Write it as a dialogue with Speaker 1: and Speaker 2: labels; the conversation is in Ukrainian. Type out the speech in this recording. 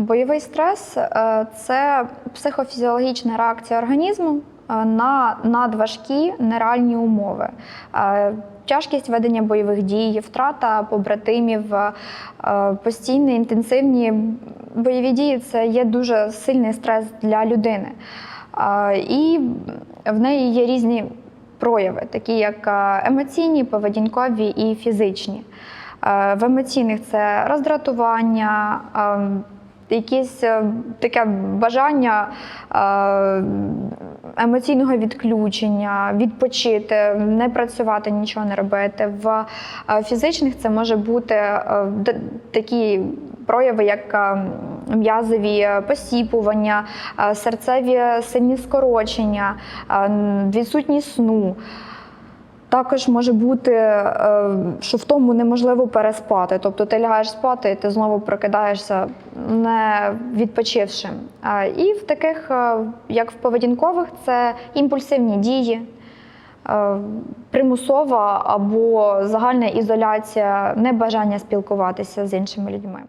Speaker 1: Бойовий стрес е, це психофізіологічна реакція організму е, на надважкі нереальні умови. Е, Тяжкість ведення бойових дій, втрата побратимів, постійні інтенсивні бойові дії це є дуже сильний стрес для людини. І в неї є різні прояви, такі як емоційні, поведінкові і фізичні. В емоційних це роздратування, ем, якесь е, таке бажання е, емоційного відключення, відпочити, не працювати, нічого не робити. В е, фізичних це може бути такі прояви, як м'язові посіпування, серцеві сильні скорочення, відсутність сну. Також може бути, е, що в тому неможливо переспати. Тобто ти лягаєш спати, і ти знову прокидаєшся не відпочившим. Е, І в таких, е, як в поведінкових, це імпульсивні дії, примусова або загальна ізоляція, небажання спілкуватися з іншими людьми.